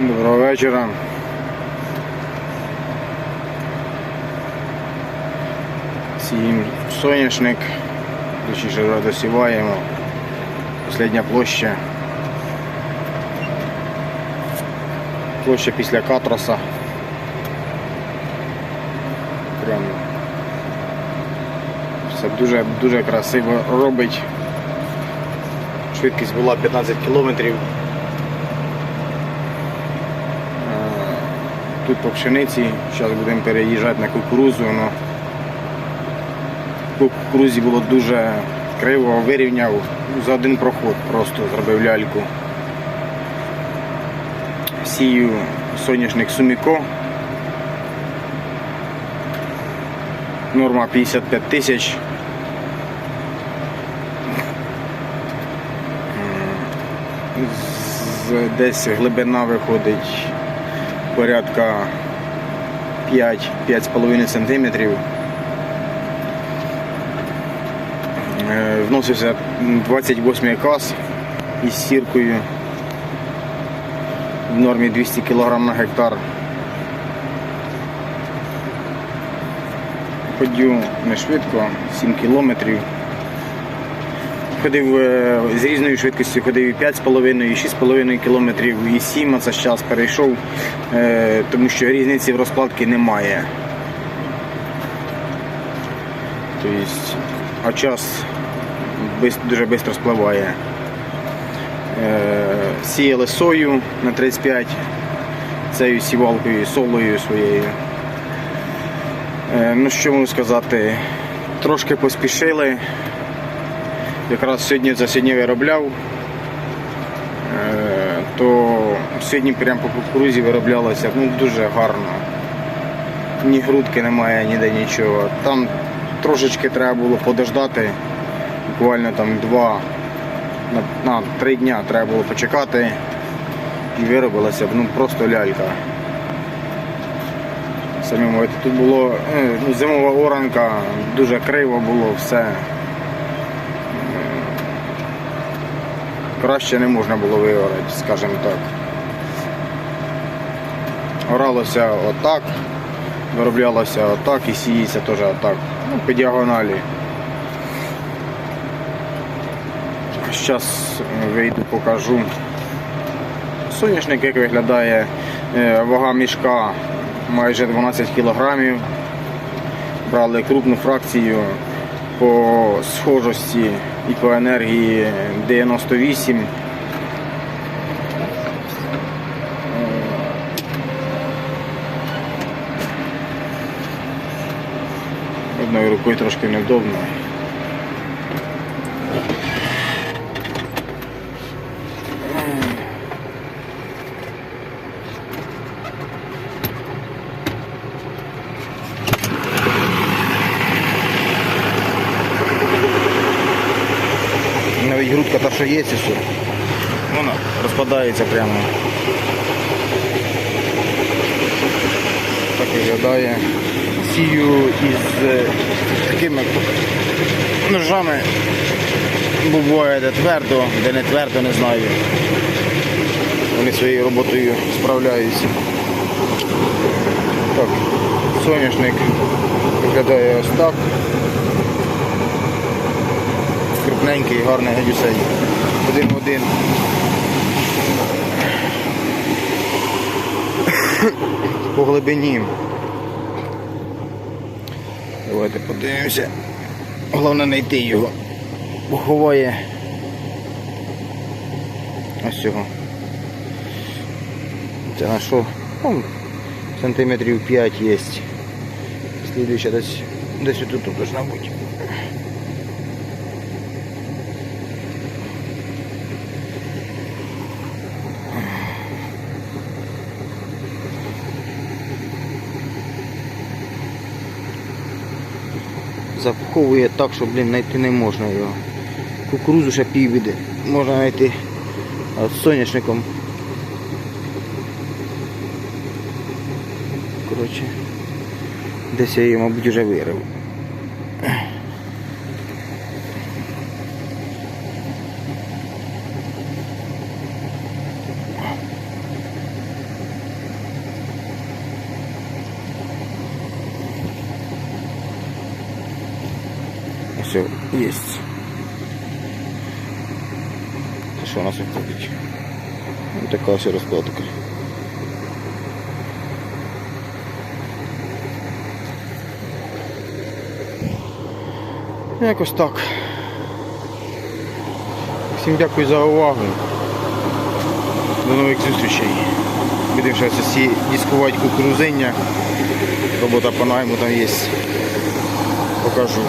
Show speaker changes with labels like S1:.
S1: Доброго вечора. Сіємо соняшник, точніше вже досіваємо. Последня площа. Площа після катроса. Прям все дуже дуже красиво робить. Швидкість була 15 кілометрів. Тут по пшениці, зараз будемо переїжджати на кукурузу. Но по кукурузі було дуже криво, вирівняв за один проход, просто зробив ляльку. Сію соняшник Суміко. Норма 55 тисяч. Десь глибина виходить порядка 5-5,5 см. Е, Вносився 28 клас із сіркою в нормі 200 кг на гектар. Ходю не швидко, 7 кілометрів. Ходив е, з різною швидкістю, ходив і 5,5, і 6,5 кілометрів, і 7, а це зараз перейшов, е, тому що різниці в розкладці немає. А час дуже швидко спливає. Е, Сіяли сою на 35 цією сівалкою, солою своєю. Ну що можу сказати, трошки поспішили. Якраз сьогодні це сьогодні виробляв, е, то сьогодні прямо по кукурузі вироблялося ну, дуже гарно. Ні грудки немає, ніде нічого. Там трошечки треба було подождати, буквально там два на, на три дня треба було почекати і виробилася ну, просто лялька. Самі тут було е, ну, зимова оранка, дуже криво було все. Краще не можна було виорати, скажімо так. Оралося отак, вироблялося отак і сіється теж отак. Ну, по діагоналі. Зараз вийду, покажу. Соняшник як виглядає, Е, вага мішка майже 12 кілограмів. Брали крупну фракцію по схожості і по енергії 98. Одною рукою трошки невдобно. Грудка та, що є, це все. Вона розпадається прямо. Так виглядає. Сію із е, такими ножами. Буває де твердо, де не твердо, не знаю. Вони своєю роботою справляються. Так, соняшник виглядає ось так. Крупненький, гарний гадюсей. Один в один. По глибині. Давайте подивимося. Головне знайти його. Бо ховає ось цього. Це на що? Ну, сантиметрів 5 є. Слідуюча десь десь тут должна бути. Запховує так, що блін, знайти не можна його. Кукурузу ще півбіди можна знайти. З соняшником. Коротше, десь я її, мабуть, вже вирив. Все, є. Це що у нас виходить? Ось така ось розкладка. Якось так. Всім дякую за увагу. До нових зустрічей. Будемо зараз всі дискувати кукурузиння. Робота по найму там є. Покажу.